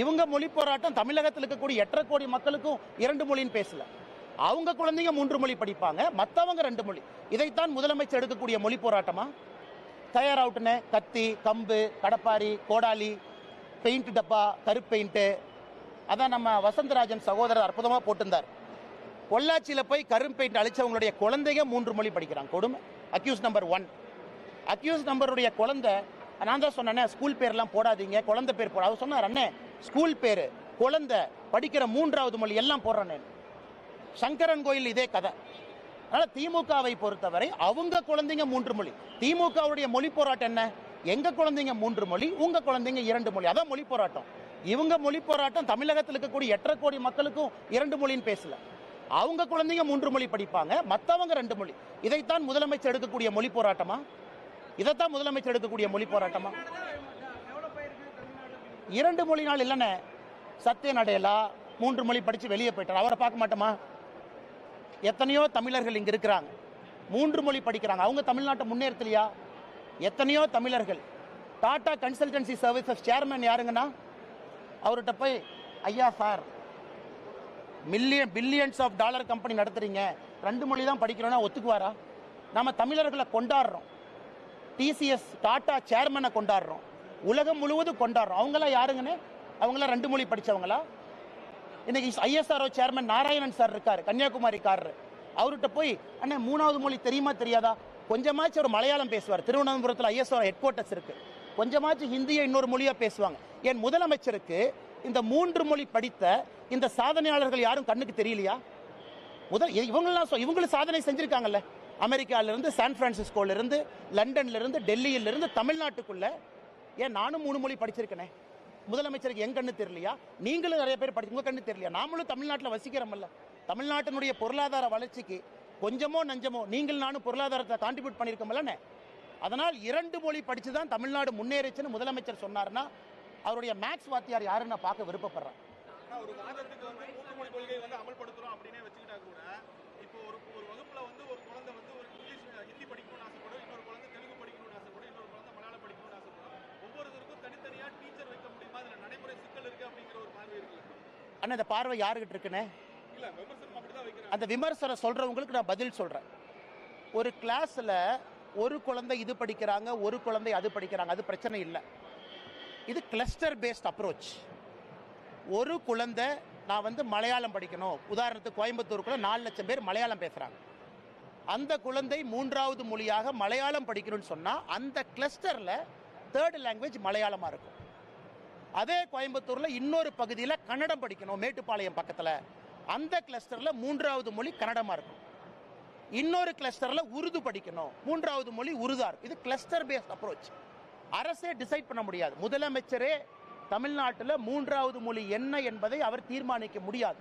இவங்க மொழி போராட்டம் தமிழகத்தில் இருக்கக்கூடிய எட்டரை கோடி மக்களுக்கும் இரண்டு மொழின்னு பேசல. அவங்க குழந்தைங்க மூன்று மொழி படிப்பாங்க மற்றவங்க ரெண்டு மொழி. இதைத்தான் முதலமைச்சர் எடுக்கக்கூடிய மொழி போராட்டமா? தயாராகட்டுனே கத்தி கம்பு கடப்பாரி கோடாலி பெயிண்ட் டப்பா கருப்பெயிண்ட்டு அதான் நம்ம வசந்தராஜன் சகோதரர் அற்புதமாக போட்டிருந்தார். பொள்ளாச்சியில் போய் கரும் பெயிண்ட் அழிச்சவங்களுடைய குழந்தைங்க மூன்று மொழி படிக்கிறாங்க. கொடுமை. அக்யூஸ் நம்பர் ஒன் அக்யூஸ் நம்பருடைய குழந்தை நான் தான் சொன்னேனே ஸ்கூல் பேர்லாம் போடாதீங்க குழந்தை பேர் போட அவர் சொன்னார் அண்ணே ஸ்கூல் பேர் குழந்தை படிக்கிற மூன்றாவது மொழி எல்லாம் போடுறேன் சங்கரன் கோயில் இதே கதை. அதனால் திமுகவை பொறுத்தவரை அவங்க குழந்தைங்க மூன்று மொழி. திமுகவுடைய மொழி போராட்டம் என்ன? எங்க குழந்தைங்க மூன்று மொழி உங்க குழந்தைங்க இரண்டு மொழி. அதான் மொழி போராட்டம். இவங்க மொழி போராட்டம் தமிழகத்தில் இருக்கக்கூடிய எட்டரை கோடி மக்களுக்கும் இரண்டு மொழின்னு பேசல. அவங்க குழந்தைங்க மூன்று மொழி படிப்பாங்க மற்றவங்க ரெண்டு மொழி. இதைத்தான் முதலமைச்சர் எடுக்கக்கூடிய மொழி போராட்டமா? இதைத்தான் முதலமைச்சர் எடுக்கக்கூடிய மொழி போராட்டமா? இரண்டு மொழி நாள் இல்லைன்னு சத்திய நடையலா மூன்று மொழி படித்து வெளியே போயிட்டார். அவரை பார்க்க மாட்டோமா? எத்தனையோ தமிழர்கள் இங்கே இருக்கிறாங்க. மூன்று மொழி படிக்கிறாங்க. அவங்க தமிழ்நாட்டை முன்னேற்றலையா எத்தனையோ தமிழர்கள். டாடா கன்சல்டன்சி சர்வீசஸ் சேர்மன் யாருங்கன்னா? அவர்கிட்ட போய் ஐயா sir million billions of dollar company நடத்துறீங்க. ரெண்டு மொழி தான் படிக்கிறோன்னா ஒத்துக்குவாரா? நம்ம தமிழர்களை கொண்டாடுறோம். டிசிஎஸ் டாடா சேர்மனை கொண்டாடுறோம். உலகம் முழுவதும் கொண்டாடுறோம். அவங்களாம் யாருங்கன்னு? அவங்களாம் ரெண்டு மொழி படிச்சவங்களா? இன்னைக்கு ஐஎஸ்ஆர்ஓ சேர்மன் நாராயணன் சார் இருக்காரு கன்னியாகுமரிக்காரர் அவர்கிட்ட போய் அண்ணே மூணாவது மொழி தெரியுமா தெரியாதா? கொஞ்சமாச்சும் ஒரு மலையாளம் பேசுவார். திருவனந்தபுரத்தில் ஐஎஸ்ஆர் ஹெட் குவார்ட்டர்ஸ் இருக்குது கொஞ்சமாச்சும் ஹிந்தியை இன்னொரு மொழியாக பேசுவாங்க. என் முதலமைச்சருக்கு இந்த மூன்று மொழி படித்த இந்த சாதனையாளர்கள் யாரும் கண்ணுக்கு தெரியலையா? முதல் இவங்களாம் சொ- இவங்களும் சாதனை செஞ்சிருக்காங்கல்ல. அமெரிக்காவிலிருந்து சான் பிரான்சிஸ்கோல லண்டன்லேருந்து டெல்லியிலிருந்து தமிழ்நாட்டுக்குள்ளே ஏன் நானும் மூணு மொழி படிச்சிருக்கேனே? முதலமைச்சருக்கு என் கண்ணு தெரியலையா? நீங்களும் நிறைய பேர் படிச்சு உங்க கண்ணு தெரியலையா? நாமளும் தமிழ்நாட்டில் வசிக்கிறோம்ல. தமிழ்நாட்டினுடைய பொருளாதார வளர்ச்சிக்கு கொஞ்சமோ நஞ்சமோ நீங்கள் நானும் பொருளாதாரத்தை கான்ட்ரிபியூட் பண்ணியிருக்கோம்லண்ணே அதனால் இரண்டு மொழி படித்து தான் தமிழ்நாடு முன்னேறிச்சுன்னு முதலமைச்சர் சொன்னார்னா அவருடைய மேக்ஸ் வாத்தியார் யாருன்னு பார்க்க விருப்பப்படுறேன். ஒரு வாதத்துக்கு வந்து மூன்று மொழி கொள்கை வந்து அமல்படுத்துறோம் அப்படின்னே வச்சுக்கிட்டா கூட இப்போ ஒரு ஒரு குழந்தை வந்து ஒரு இங்கிலீஷ் ஹிந்தி படிக்கணும்னு ஆசைப்படும் இன்னொரு குழந்தை தெலுங்கு படிக்கணும்னு ஆசைப்படும் இன்னொரு குழந்தை மலையாளம் படிக்கணும்னு ஆசைப்படும் ஒவ்வொருத்தருக்கும் தனித்தனியா டீச்சர் வைக்க முடியுமா அதுல நடைமுறை சிக்கல் இருக்கு அப்படிங்கிற ஒரு பார்வை இருக்குல்ல அண்ணா இந்த பார்வை யாருக்கிட்ட இருக்குண்ணே அந்த விமர்சனம் சொல்றவங்களுக்கு நான் பதில் சொல்றேன். ஒரு கிளாஸ்ல ஒரு குழந்தை இது படிக்கிறாங்க ஒரு குழந்தை அது படிக்கிறாங்க அது பிரச்சனை இல்லை. இது கிளஸ்டர் பேஸ்ட் அப்ரோச் ஒரு குழந்தை நான் வந்து மலையாளம் படிக்கணும். உதாரணத்துக்கு கோயம்புத்தூருக்குள்ள நாலு லட்சம் பேர் மலையாளம் பேசுறாங்க. அந்த குழந்தை மூன்றாவது மொழியாக மலையாளம் படிக்கணும்னு சொன்னால் அந்த கிளஸ்டரில் தேர்ட் லாங்குவேஜ் மலையாளமாக இருக்கும். அதே கோயம்புத்தூர்ல இன்னொரு பகுதியில் கன்னடம் படிக்கணும் மேட்டுப்பாளையம் பக்கத்தில். அந்த கிளஸ்டர்ல மூன்றாவது மொழி கன்னடமா இருக்கும். இன்னொரு கிளஸ்டர்ல உருது படிக்கணும் மூன்றாவது மொழி உருதா இருக்கும். இது கிளஸ்டர் பேஸ்ட் அப்ரோச் அரசே டிசைட் பண்ண முடியாது. முதலமைச்சரே தமிழ்நாட்டில் மூன்றாவது மொழி என்ன என்பதை அவர் தீர்மானிக்க முடியாது.